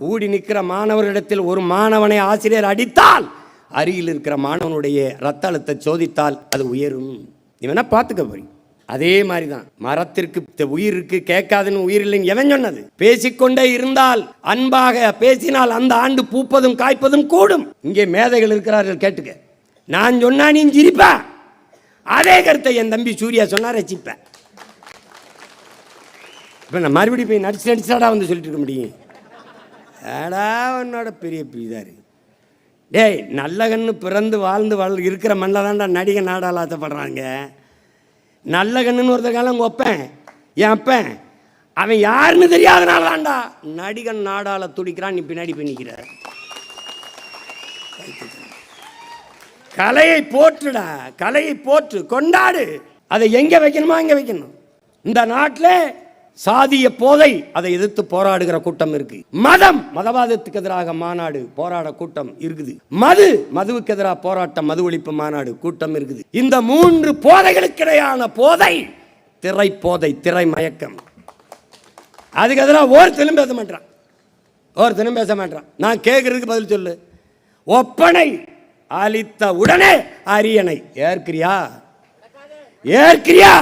கூடி நிற்கிற மாணவர்களிடத்தில் ஒரு மாணவனை ஆசிரியர் அடித்தால் அருகில் இருக்கிற மாணவனுடைய ரத்த அழுத்த சோதித்தால் அது உயரும். இவனா பார்த்துக்க போறீங்க அதே மாதிரி தான் மரத்திற்கு உயிர் இருக்கு கேட்காதுன்னு உயிர் இல்லைன்னு எவன் சொன்னது? பேசிக்கொண்டே இருந்தால் அன்பாக பேசினால் அந்த ஆண்டு பூப்பதும் காய்ப்பதும் கூடும். இங்கே மேதைகள் இருக்கிறார்கள் கேட்டுக்க. நான் சொன்னா நீ சிரிப்ப. அதே கருத்தை என் தம்பி சூர்யா சொன்னா ரசிப்பேன் இப்போ நான் மறுபடியும் போய் நடிச்சு நடிச்சாடா வந்து சொல்லிட்டு இருக்க முடியும். ஏடா உன்னோட பெரிய இதாரு டேய் நல்ல கண்ணு பிறந்து வாழ்ந்து வாழ் இருக்கிற மண்ணில் தான்டா நடிகை நாடாளாத்தப்படுறாங்க நல்ல கண்ணுன்னு ஒருத்த காலம் ஒப்பேன் என் அப்பன். அவன் யாருன்னு தெரியாதனால தான்டா நடிகன் நாடால துடிக்கிறான் நீ பின்னாடி போய் கலையை போற்றுடா கலையை போற்று கொண்டாடு. அதை எங்கே வைக்கணுமோ அங்கே வைக்கணும். இந்த நாட்டில் சாதிய போதை அதை எதிர்த்து போராடுகிற கூட்டம் இருக்கு. மதம் மதவாதத்துக்கு எதிராக மாநாடு போராட கூட்டம் இருக்குது. மது மதுவுக்கு எதிராக போராட்டம் மது ஒழிப்பு மாநாடு கூட்டம் இருக்குது. இந்த மூன்று போதைகளுக்கு இடையான போதை திரை போதை திரை மயக்கம். அதுக்கு எதிராக ஒருத்தனும் பேச மாட்டான். ஒருத்தனும் பேச மாட்டான். நான் கேட்கறதுக்கு பதில் சொல்லு. ஒப்பனை அளித்த உடனே அரியணை ஏற்கிறியா? ஏற்கிறியா?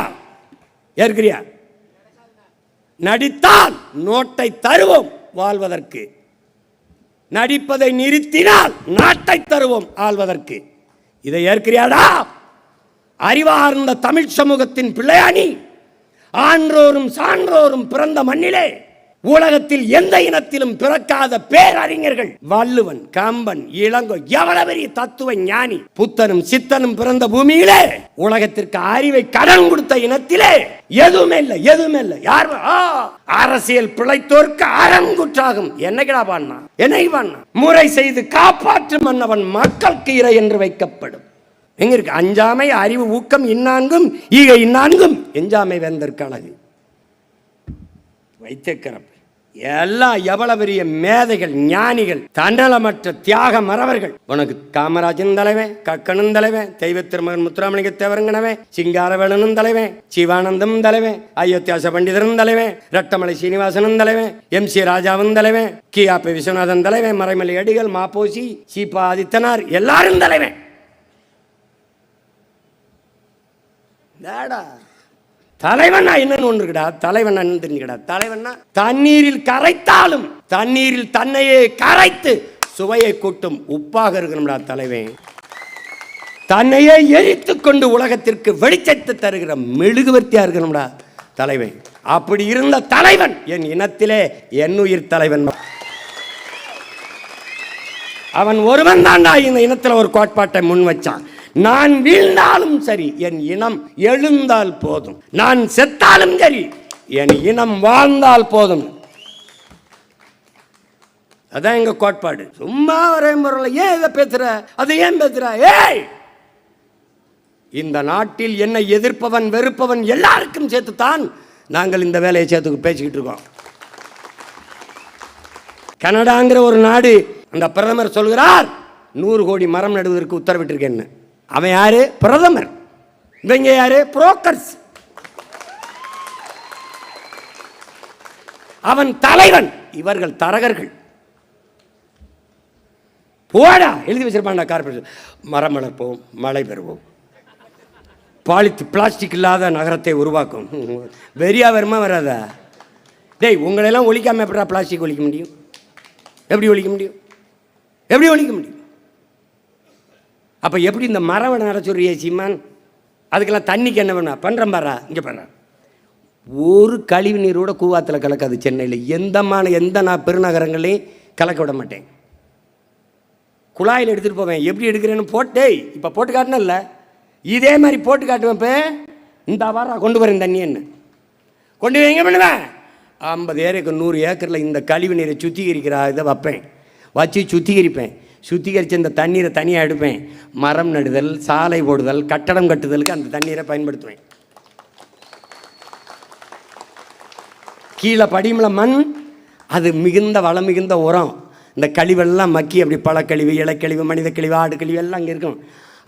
ஏற்கிறியா? நடித்தால் நோட்டை தருவோம் வாழ்வதற்கு. நடிப்பதை நிறுத்தினால் நாட்டை தருவோம் ஆள்வதற்கு. இதை ஏற்கிறியாடா? அறிவார்ந்த தமிழ் சமூகத்தின் பிள்ளையானி ஆன்றோரும் சான்றோரும் பிறந்த மண்ணிலே உலகத்தில் எந்த இனத்திலும் பிறக்காத பேரறிஞர்கள். வள்ளுவன் கம்பன் இளங்கோ எவ்வளவு பெரிய தத்துவ ஞானி. புத்தனும் சித்தனும் பிறந்த பூமியிலே உலகத்திற்கு அறிவை கடன் கொடுத்த இனத்திலே எதுவுமே இல்லை எதுவுமே இல்லை. யார் ஆ, அரசியல் பிழைத்தோர்க்கு அறங்குற்றாகும் என்னைக்கடா பாடினா என்னை பாடினா முறை செய்து காப்பாற்றும் மன்னவன் மக்களுக்கு இறை என்று வைக்கப்படும். எங்க இருக்கு? அஞ்சாமை அறிவு ஊக்கம் இன்னான்கும் ஈகை இன்னான்கும். எஞ்சாமை வேந்தற்கு அழகு வைத்திருக்கிறப்ப எல்லாம் எவ்வளவு பெரிய மேதைகள் ஞானிகள் தண்டலமற்ற தியாக மறவர்கள் உனக்கு காமராஜன் தலைவன் கக்கனும் தலைவன் தெய்வ திருமகன் முத்துராமலிங்க தேவரங்கனவன் சிங்காரவேலனும் தலைவன் சிவானந்தம் தலைவன் அயோத்தியாச பண்டிதரும் தலைவன் ரட்டமலை சீனிவாசனும் தலைவன் எம் சி ராஜாவும் தலைவன் கி ஆப்ப விஸ்வநாதன் தலைவன் மறைமலை அடிகள் மாப்போசி சீபா ஆதித்தனார் எல்லாரும் தலைவன். தலைவனா என்னன்னு ஒன்று இருக்கடா. தலைவனா என்னன்னு தெரிஞ்சுக்கடா. தலைவனா தண்ணீரில் கரைத்தாலும் தண்ணீரில் தன்னையே கரைத்து சுவையை கூட்டும் உப்பாக இருக்கணும்டா தலைவன் தன்னையே எரித்து கொண்டு உலகத்திற்கு வெளிச்சத்தை தருகிற மெழுகுவர்த்தியா இருக்கணும்டா தலைவன் அப்படி இருந்த தலைவன் என் இனத்திலே என் உயிர் தலைவன். அவன் ஒருவன் தான்டா இந்த இனத்தில் ஒரு கோட்பாட்டை முன் வச்சான். நான் வீழ்ந்தாலும் சரி என் இனம் எழுந்தால் போதும். நான் செத்தாலும் சரி என் இனம் வாழ்ந்தால் போதும். அதான் எங்க கோட்பாடு. சும்மா ஒரே முறையில் ஏன் இதை பேசுற? அதை ஏன் பேசுற? ஏய்! இந்த நாட்டில் என்னை எதிர்ப்பவன் வெறுப்பவன் எல்லாருக்கும் சேர்த்துத்தான் நாங்கள் இந்த வேலையை சேர்த்து பேசிக்கிட்டு இருக்கோம். கனடாங்கிற ஒரு நாடு அந்த பிரதமர் சொல்கிறார் நூறு கோடி மரம் நடுவதற்கு உத்தரவிட்டிருக்கேன்னு. அவன் யாரு? பிரதமர். இவங்க யாரு? புரோக்கர்ஸ் அவன் தலைவன். இவர்கள் தரகர்கள். போடா. எழுதி வச்சிருப்பான்டா கார்பரேஷன் மரம் வளர்ப்போம் மழை பெறுவோம். பாலித்து பிளாஸ்டிக் இல்லாத நகரத்தை உருவாக்கும். வெறியா வருமா வராதா? டேய் உங்களெல்லாம் ஒழிக்காம எப்படா பிளாஸ்டிக் ஒழிக்க முடியும்? எப்படி ஒழிக்க முடியும்? எப்படி ஒழிக்க முடியும்? அப்போ எப்படி இந்த மரம் நட சொல்றியே சீமான்? அதுக்கெல்லாம் தண்ணிக்கு என்ன வேணும்? பண்ணுறேன் பாரா இங்கே பாரு. ஒரு கழிவு நீரோட கூவாத்தில் கலக்காது சென்னையில். எந்தமான எந்த நான் பெருநகரங்களையும் கலக்க விட மாட்டேன். குழாயில் எடுத்துகிட்டு போவேன். எப்படி எடுக்கிறேன்னு போட்டே இப்போ போட்டு காட்டினல்ல இதே மாதிரி போட்டு காட்டுவேன் இப்போ இந்த வாரம் கொண்டு வரேன் தண்ணி என்ன? கொண்டு எங்கே பண்ணுவேன் ஐம்பது ஏக்கர் நூறு ஏக்கரில் இந்த கழிவு நீரை சுத்திகரிக்கிற இதை வைப்பேன். வச்சு சுத்திகரிப்பேன். சுத்திகரித்து இந்த தண்ணீரை தனியாக எடுப்பேன். மரம் நடுதல் சாலை போடுதல் கட்டடம் கட்டுதலுக்கு அந்த தண்ணீரை பயன்படுத்துவேன். கீழே படிமலை மண் அது மிகுந்த வளம் மிகுந்த உரம். இந்த கழிவெல்லாம் மக்கி அப்படி பழக்கழிவு இலக்கழிவு மனித கழிவு ஆடு கழிவு எல்லாம் அங்கே இருக்கும்.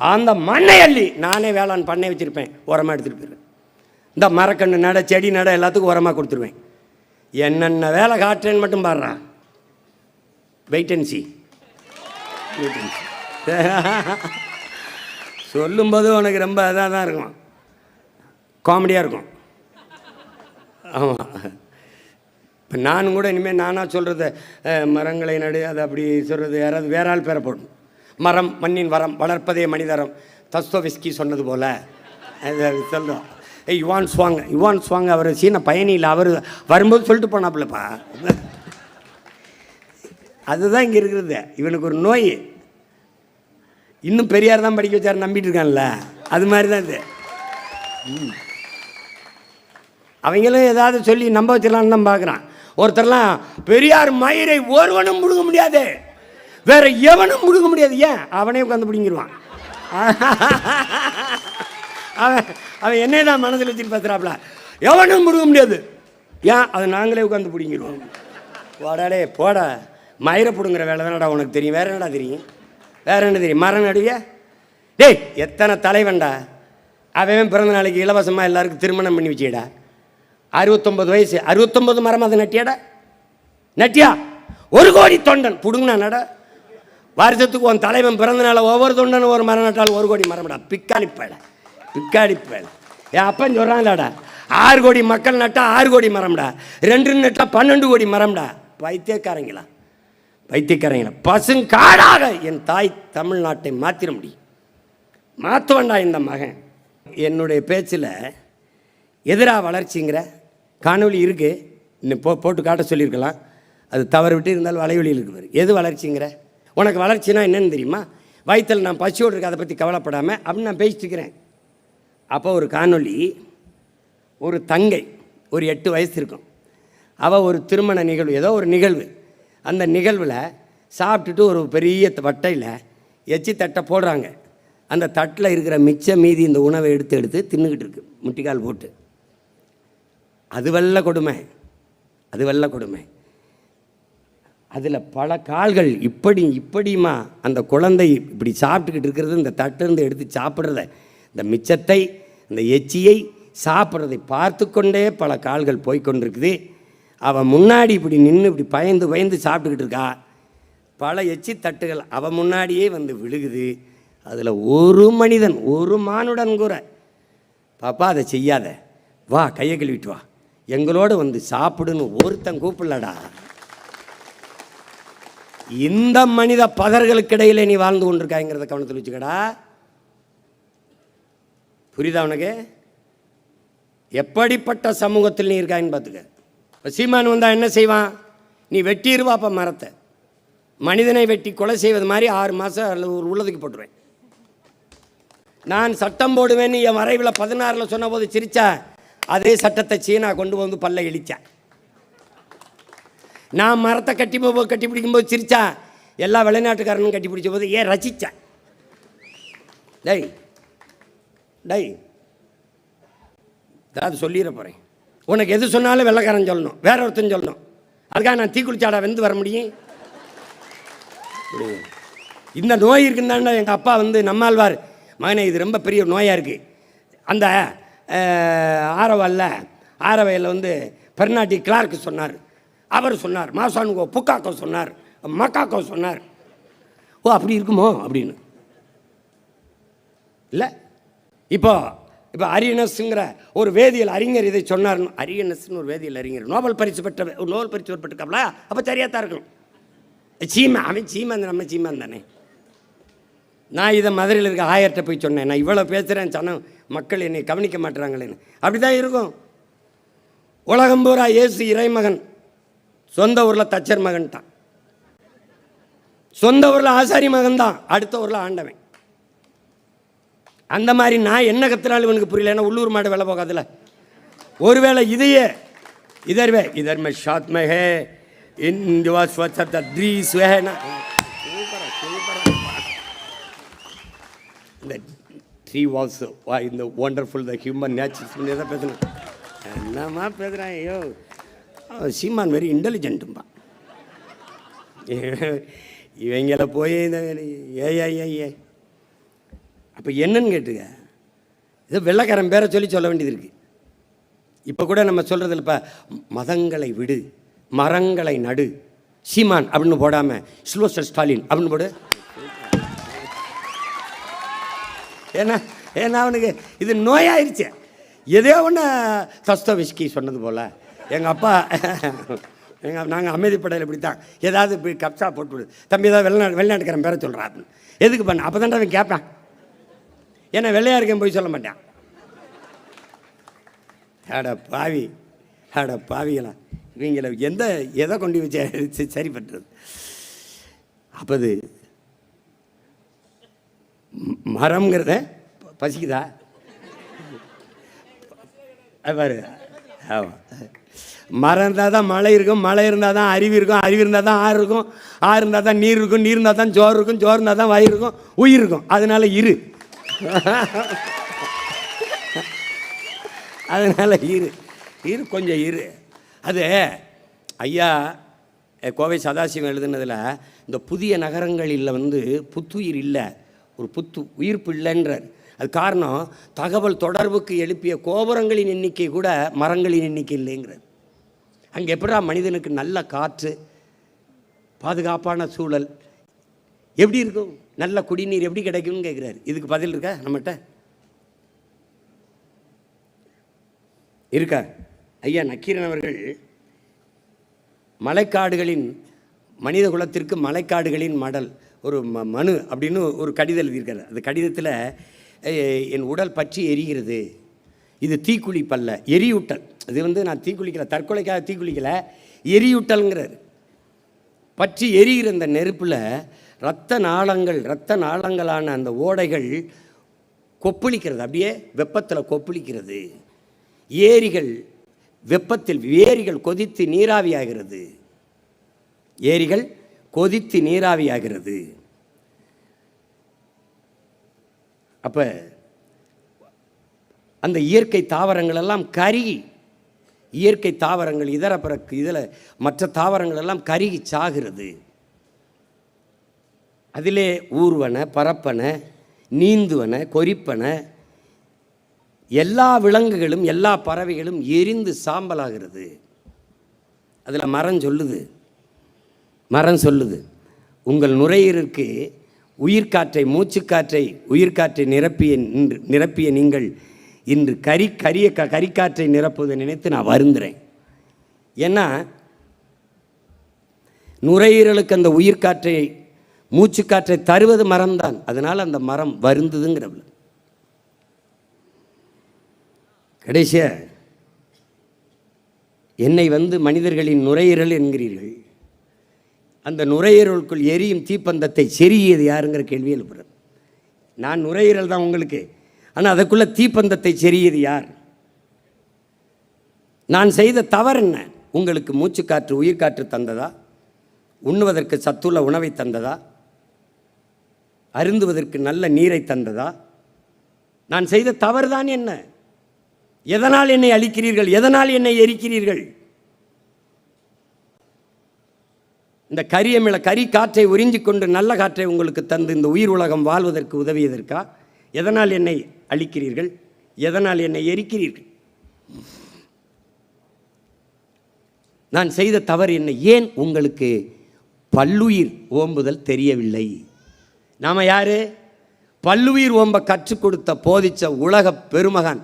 அந்த மண்ணை அள்ளி நானே வேளாண் பண்ணை வச்சுருப்பேன். உரமாக எடுத்துகிட்டு போயிடுவேன் இந்த மரக்கன்று நட செடி நட எல்லாத்துக்கும் உரமாக கொடுத்துருவேன். என்னென்ன வேலை காட்டுறேன்னு மட்டும் பாடுறான் வெயிட் அண்ட் சி சொல்லும்போது உனக்கு ரொம்ப இதாக தான் இருக்கும் காமெடியாக இருக்கும். ஆமாம் இப்போ நானும் கூட இனிமேல் நானாக சொல்கிறத மரங்களை நடு அதை அப்படி சொல்கிறது யாராவது வேற ஆள் பேரை போடணும். மரம் மண்ணின் வரம் வளர்ப்பதே மனிதரம். தஸ்தோவிஸ்கி சொன்னது போல். சொல்கிறோம் யுவான் சுவாங் யுவான் சுவாங் அவர் சீன பயணி இல்லை அவர் வரும்போது சொல்லிட்டு போனாப்புலப்பா. அதுதான் இங்கே இருக்கிறது. இவனுக்கு ஒரு நோய். இன்னும் பெரியார் தான் படிக்க வச்சார் நம்பிட்டு இருக்கான்ல. அது மாதிரி தான் இது. ம். அவங்களும் ஏதாவது சொல்லி நம்ப வச்சிடலான்னு தான் பார்க்குறான் ஒருத்தர்லாம் பெரியார் மயிரை ஒருவனும் முழுங்க முடியாது. வேற எவனும் முழுங்க முடியாது. ஏன்? அவனே உட்காந்து பிடிங்கிடுவான் அவன் அவன் என்னை தான் மனசில் வச்சுட்டு பார்த்துறாப்புல எவனும் முழுங்க முடியாது. ஏன்? அதை நாங்களே உட்காந்து பிடிங்கிடுவோம் போடாடே போடா. மயிரை பிடுங்குற வேலை தானடா உனக்கு தெரியும். வேற என்னடா தெரியும்? வேற என்ன தெரியும்? மரம் நடுவிய? டேய் எத்தனை தலைவன்டா? அவன் பிறந்த நாளைக்கு இலவசமாக எல்லாருக்கும் திருமணம் பண்ணி வச்சிடா அறுபத்தொம்பது வயசு. அறுபத்தொம்பது மரம் அதை நட்டியாடா? நட்டியா? ஒரு கோடி தொண்டன். பிடுங்கினாடா நட வருஷத்துக்கு உன் தலைவன் பிறந்த நாளை ஒவ்வொரு தொண்டனும் ஒரு மரம் நட்டாலும் ஒரு கோடி மரம்டா. பிக்காளி பேட பிக்காளி பேட என் அப்பன் சொல்கிறான்டாடா ஆறு கோடி மக்கள் நட்டா ஆறு கோடி மரம்டா. ரெண்டு நட்டால் பன்னெண்டு கோடி மரம்டா. வைத்தியக்காரங்களா வைத்தியக்காரங்க பசுங்காடாக என் தாய் தமிழ்நாட்டை மாற்றிட முடியும். மாற்றுவண்டா இந்த மகன். என்னுடைய பேச்சில் எதிராக வளர்ச்சிங்கிற காணொலி இருக்குது இன்னும் போ போட்டு காட்ட சொல்லியிருக்கலாம். அது தவறு விட்டு இருந்தாலும் வலைவெளியில் இருக்குது எது வளர்ச்சிங்கிற? உனக்கு வளர்ச்சினா என்னன்னு தெரியுமா? வயிற்றில் நான் பசியோடு இருக்க அதை பற்றி கவலைப்படாமல் அப்படின்னு நான் பேசிட்டு இருக்கிறேன். அப்போ ஒரு காணொலி ஒரு தங்கை ஒரு எட்டு வயசு இருக்கும். அவள் ஒரு திருமண நிகழ்வு ஏதோ ஒரு நிகழ்வு. அந்த நிகழ்வில் சாப்பிட்டுட்டு ஒரு பெரிய வட்டையில் எச்சி தட்டை போடுறாங்க. அந்த தட்டில் இருக்கிற மிச்ச மீதி இந்த உணவை எடுத்து எடுத்து தின்னுக்கிட்டு இருக்கு முட்டிக்கால் போட்டு. அது வெள்ள கொடுமை. அது வெள்ள கொடுமை. அதில் பல கால்கள் இப்படி இப்படியுமா அந்த குழந்தை இப்படி சாப்பிட்டுக்கிட்டு இருக்கிறது இந்த தட்டிலிருந்து எடுத்து சாப்பிட்றத இந்த மிச்சத்தை இந்த எச்சியை சாப்பிட்றதை பார்த்து கொண்டே பல கால்கள் போய்க்கொண்டிருக்குது அவன் முன்னாடி இப்படி நின்று இப்படி பயந்து பயந்து சாப்பிட்டுக்கிட்டு இருக்கா? பல எச்சி தட்டுகள் அவன் முன்னாடியே வந்து விழுகுது. அதில் ஒரு மனிதன் ஒரு மானுடன் கூட. பாப்பா அதை செய்யாத. வா கையை கழுவிட்டு வா. எங்களோட வந்து சாப்பிடுன்னு ஒருத்தன் கூப்பிடலடா. இந்த மனித பதர்களுக்கு இடையிலே நீ வாழ்ந்து கொண்டிருக்காங்கிறத கவனத்தில் வச்சுக்கடா. புரியுதா உனக்கு? எப்படிப்பட்ட சமூகத்தில் நீ இருக்காயின்னு பார்த்துக்க. சீமான் வந்தால் என்ன செய்வான்? நீ வெட்டிடுவாப்ப மரத்தை. மனிதனை வெட்டி கொலை செய்வது மாதிரி ஆறு மாதம் அல்லது ஒரு உள்ளதுக்கு போட்டுருவேன். நான் சட்டம் போடுவேன்னு என் வரைவில் பதினாறில் சொன்னபோது சிரிச்சா அதே சட்டத்தை சீனா கொண்டு வந்து பல்ல இழிச்சேன் நான் மரத்தை கட்டி போ கட்டி பிடிக்கும்போது சிரிச்சா எல்லா வெளிநாட்டுக்காரனும் கட்டி பிடிச்ச போது ஏன் ரசித்தேன் டேய் டை ஏதாவது சொல்லிட போகிறேன் உனக்கு எது சொன்னாலும் வெள்ளைக்காரன் சொல்லணும். வேற ஒருத்தன் சொல்லணும். அதுக்காக நான் தீக்குளிச்சாடா வெந்து வர முடியும்? இந்த நோய் இருக்குன்னு எங்கள் அப்பா வந்து நம்மாழ்வார். மகனே இது ரொம்ப பெரிய நோயாக இருக்குது அந்த ஆரவல்ல ஆரவையில் வந்து பெர்னாட்டி கிளார்க்கு சொன்னார். அவர் சொன்னார். மாசானுகோ புக்காக்கோ சொன்னார். மக்காக்கோ சொன்னார். ஓ அப்படி இருக்குமோ? அப்படின்னு. இல்லை. இப்போ இப்போ அரியனஸ்ங்கிற ஒரு வேதியியல் அறிஞர் இதை சொன்னார் அரியனஸ்னு ஒரு வேதியியல் அறிஞர். நோபல் பரிசு பெற்ற ஒரு நோபல் பரிசு பெற்றிருக்காப்ல? அப்போ சரியாக தான் இருக்கணும். சீமா அவன் சீமான் நம்ம சீமான் தானே. நான் இதை மதுரையில் இருக்க ஆயர்கிட்ட போய் சொன்னேன். நான் இவ்வளோ பேசுகிறேன் சனம் மக்கள் என்னை கவனிக்க மாட்டுறாங்களேன்னு. அப்படி தான் இருக்கும். உலகம் பூரா இயேசு இறைமகன். சொந்த ஊரில் தச்சர் மகன் தான் சொந்த ஊரில் ஆசாரி மகன் தான் அடுத்த ஊரில் ஆண்டவன். அந்த மாதிரி நான் என்ன கத்துனாலும் இவனுக்கு புரியல. ஏன்னா உள்ளூர் மாடு வேலை போகாதுல்ல. ஒருவேளை இதையே இதர்வே இதர் மே ஷாத் இந்துவா ஸ்வச்சத்த சுவேனா இந்த த்ரீ வால்ஸ் இந்த ஒண்டர்ஃபுல் த ஹியூமன் நேச்சர்ஸ் தான் பேசுனேன். என்னம்மா பேசுகிறேன் ஐயோ. சீமான் வெரி இன்டெலிஜென்ட்டும்பா இவங்கள போய் இந்த ஏ ஏ ஏ ஏ அப்போ என்னன்னு கேட்டுங்க இதை வெள்ளக்காரன் பேரை சொல்லி சொல்ல வேண்டியது இருக்குது இப்போ கூட நம்ம சொல்கிறதுல இப்போ மதங்களை விடு மரங்களை நடு சீமான் அப்படின்னு போடாமல் ஸ்லோஸ்டர் ஸ்டாலின் அப்படின்னு போடு. ஏன்னா ஏன்னா அவனுக்கு இது நோயாயிருச்சு. எதோ ஒன்று தஸ்தவிஸ்கி சொன்னது போல். எங்கள் அப்பா எங்கள் நாங்கள் அமைதிப்படையில் இப்படி தான் ஏதாவது இப்படி கப்சா போட்டு விடு. தம்பி ஏதாவது வெளிநாடு வெளிநாட்டுக்காரன் பேரை சொல்கிறான் எதுக்கு பண்ண? அப்போ தான் அவன் கேட்பான் ஏன்னா வெள்ளையாக இருக்கேன் போய் சொல்ல மாட்டான். அட பாவி அட பாவிகளா. இவங்களை எந்த எதை கொண்டு வச்சு சரி பண்ணுறது அப்போ அது மரம்ங்கிறத பசிக்குதா? பாரு. ஆமாம் மரம் இருந்தால் தான் மழை இருக்கும் மழை இருந்தால் தான் அருவி இருக்கும் அருவி இருந்தால் தான் ஆறு இருக்கும் ஆறு இருந்தால் தான் நீர் இருக்கும் நீர் இருந்தால் தான் சோறு இருக்கும் சோறு இருந்தால் தான் வயிறு இருக்கும் உயிர் இருக்கும். அதனால இரு. அதனால் இரு இரு கொஞ்சம் இரு. அது ஐயா கோவை சதாசிவம் எழுதுனதில் இந்த புதிய நகரங்களில் வந்து புத்துயிர் இல்லை ஒரு புத்து உயிர்ப்பு இல்லைன்றார். அது காரணம் தகவல் தொடர்புக்கு எழுப்பிய கோபுரங்களின் எண்ணிக்கை கூட மரங்களின் எண்ணிக்கை இல்லைங்கிறது அங்கே எப்படா மனிதனுக்கு நல்ல காற்று பாதுகாப்பான சூழல் எப்படி இருக்கும்? நல்ல குடிநீர் எப்படி கிடைக்கும்னு கேட்குறாரு இதுக்கு பதில் இருக்கா நம்மகிட்ட? இருக்கா? ஐயா நக்கீரன் அவர்கள் மலைக்காடுகளின் மனித குலத்திற்கு மலைக்காடுகளின் மடல் ஒரு ம மனு அப்படின்னு ஒரு கடிதம் எழுதியிருக்காரு. அந்த கடிதத்தில் என் உடல் பற்றி எரிகிறது. இது தீக்குளிப்பல்ல எரியூட்டல். இது வந்து நான் தீக்குளிக்கலை தற்கொலைக்காக தீக்குளிக்கல எரியூட்டல்ங்கிறார். பற்றி எரிகிற அந்த நெருப்பில் இரத்த நாளங்கள் இரத்த நாளங்களான அந்த ஓடைகள் கொப்பளிக்கிறது. அப்படியே வெப்பத்தில் கொப்பளிக்கிறது. ஏரிகள் வெப்பத்தில் ஏரிகள் கொதித்து நீராவியாகிறது. ஏரிகள் கொதித்து நீராவியாகிறது. அப்போ அந்த இயற்கை தாவரங்கள் எல்லாம் கருகி இயற்கை தாவரங்கள் இதர பிறகு இதில் மற்ற தாவரங்கள் எல்லாம் கருகி சாகிறது. அதிலே ஊர்வன பரப்பன நீந்துவன கொறிப்பன எல்லா விலங்குகளும் எல்லா பறவைகளும் எரிந்து சாம்பலாகிறது. அதில் மரம் சொல்லுது. மரம் சொல்லுது. உங்கள் நுரையீரலுக்கு உயிர்காற்றை மூச்சுக்காற்றை உயிர்காற்றை நிரப்பிய நிரப்பிய நீங்கள் இன்று கரி கரிய க கரிக்காற்றை நிரப்புவதை நினைத்து நான் வருந்துறேன். ஏன்னா நுரையீரலுக்கு அந்த உயிர்காற்றை மூச்சுக்காற்றை தருவது மரம்தான். அதனால் அந்த மரம் வருந்ததுங்கிறவள். கடைசியா என்னை வந்து மனிதர்களின் நுரையீரல் என்கிறீர்கள். அந்த நுரையீரலுக்குள் எரியும் தீப்பந்தத்தை செறியது யாருங்கிற கேள்வி எழுப்புறேன். நான் நுரையீரல் தான் உங்களுக்கு. ஆனால் அதுக்குள்ளே தீப்பந்தத்தை செறியது யார்? நான் செய்த தவறு என்ன? உங்களுக்கு மூச்சுக்காற்று உயிர்காற்று தந்ததா? உண்ணுவதற்கு சத்துள்ள உணவை தந்ததா? அருந்துவதற்கு நல்ல நீரை தந்ததா? நான் செய்த தவறுதான் என்ன? எதனால் என்னை அழிக்கிறீர்கள்? எதனால் என்னை எரிக்கிறீர்கள்? இந்த கரியமிழ கரி காற்றை உறிஞ்சிக் கொண்டு நல்ல காற்றை உங்களுக்கு தந்து இந்த உயிர் உலகம் வாழ்வதற்கு உதவியதற்கா? எதனால் என்னை அழிக்கிறீர்கள்? எதனால் என்னை எரிக்கிறீர்கள்? நான் செய்த தவறு என்ன? ஏன் உங்களுக்கு பல்லுயிர் ஓம்புதல் தெரியவில்லை? நாம் யார்? பல்லுயிர் ஓம்ப கற்றுக் கொடுத்த போதிச்ச உலக பெருமகன்.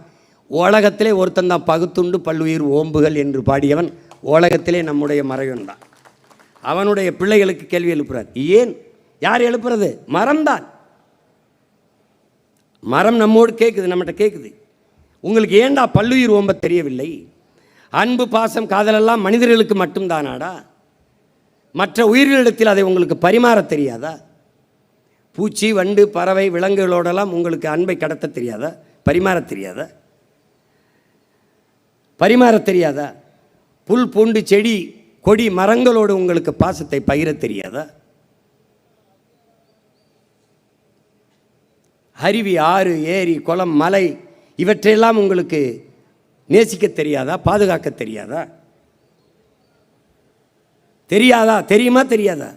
உலகத்திலே ஒருத்தன் தான் பகுத்துண்டு பல்லுயிர் ஓம்புகள் என்று பாடியவன். உலகத்திலே நம்முடைய மறைவன் தான். அவனுடைய பிள்ளைகளுக்கு கேள்வி எழுப்புறார். ஏன்? யார் எழுப்புறது? மரம்தான். மரம் நம்மோடு கேட்குது நம்மகிட்ட கேட்குது உங்களுக்கு ஏன்டா பல்லுயிர் ஓம்ப தெரியவில்லை? அன்பு பாசம் காதலெல்லாம் மனிதர்களுக்கு மட்டும்தானாடா? மற்ற உயிர்களிடத்தில் அதை உங்களுக்கு பரிமாற தெரியாதா? பூச்சி வண்டு பறவை விலங்குகளோடெல்லாம் உங்களுக்கு அன்பை கடத்த தெரியாதா? பரிமாற தெரியாதா? பரிமாற தெரியாதா? புல் பூண்டு செடி கொடி மரங்களோடு உங்களுக்கு பாசத்தை பகிர தெரியாதா? அருவி ஆறு ஏரி குளம் மலை இவற்றையெல்லாம் உங்களுக்கு நேசிக்க தெரியாதா? பாதுகாக்க தெரியாதா? தெரியாதா? தெரியுமா? தெரியாதா?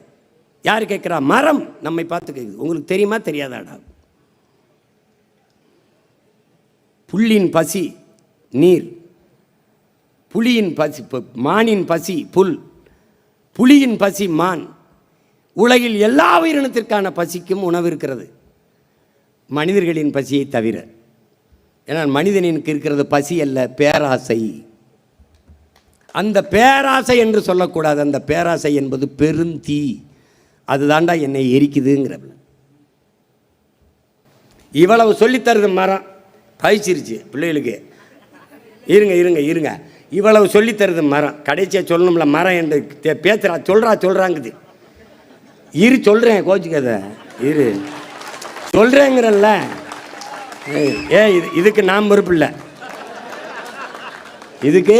யார் கேட்குறா? மரம். நம்மை பார்த்து கேட்குது. உங்களுக்கு தெரியுமா? தெரியாதாடா? புல்லின் பசி நீர். புலியின் பசி மானின் பசி புல். புலியின் பசி மான். உலகில் எல்லா உயிரினத்திற்கான பசிக்கும் உணவு இருக்கிறது. மனிதர்களின் பசியை தவிர. ஏன்னா மனிதனுக்கு இருக்கிறது பசி அல்ல பேராசை. அந்த பேராசை என்று சொல்லக்கூடாது. அந்த பேராசை என்பது பெருந்தீ. அதுதாண்டா என்னை எரிக்குதுங்கிற இவ்வளவு சொல்லித்தருது மரம். பயிச்சிருச்சு பிள்ளைகளுக்கு. இருங்க இருங்க இருங்க. இவ்வளவு சொல்லித்தருது மரம். கடைசியாக சொல்லணும்ல மரம் என்று தே- சொல்கிறா சொல்கிறாங்குது இரு சொல்கிறேன் கோச்சுக்கத. இரு. சொல்கிறேங்கிறல்ல ஏ இது இதுக்கு நாம் பொறுப்பு இல்லை. இதுக்கு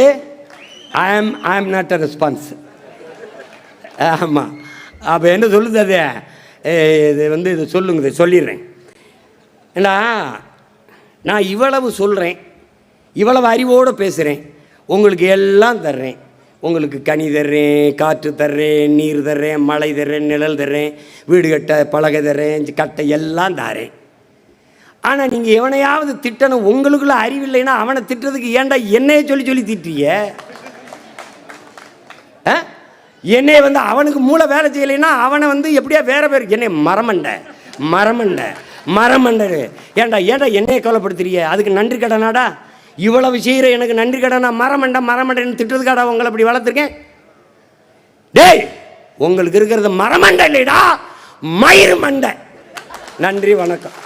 ஐ ஆம் ஐ ஆம் நாட் அ ரெஸ்பான்ஸ் ஆமாம் அப்போ என்ன சொல்லுது அது? இது வந்து இது சொல்லுங்க சொல்லிடுறேன். ஏண்டா? நான் இவ்வளவு சொல்கிறேன் இவ்வளவு அறிவோடு பேசுகிறேன் உங்களுக்கு எல்லாம் தர்றேன். உங்களுக்கு கனி தர்றேன் காற்று தர்றேன் நீர் தர்றேன் மழை தர்றேன் நிழல் தர்றேன் வீடு கட்ட பலகை தர்றேன் கட்டை எல்லாம் தாரேன். ஆனால் நீங்கள் எவனையாவது திட்டணும் உங்களுக்குள்ள அறிவில்லைன்னா அவனை திட்டுறதுக்கு ஏன்டா என்னையே சொல்லி சொல்லி திட்டுறிய ஆ? என்னை வந்து அவனுக்கு மூளை வேலை செய்யலைன்னா அவனை வந்து எப்படியா வேற பேர்? என்னை மரமண்ட மரமண்ட மரமண்டரு ஏன்டா ஏன்டா என்னைய கவலைப்படுத்துறிய அதுக்கு நன்றி கடனாடா? இவ்வளவு செய்கிற எனக்கு நன்றி கடனா? மரமண்ட மரமண்டன்னு திட்டுறதுக்காடா உங்களை அப்படி வளர்த்துருக்கேன்? டேய் உங்களுக்கு இருக்கிறது மரமண்டை இல்லைடா மயிறு மண்டை. நன்றி வணக்கம்.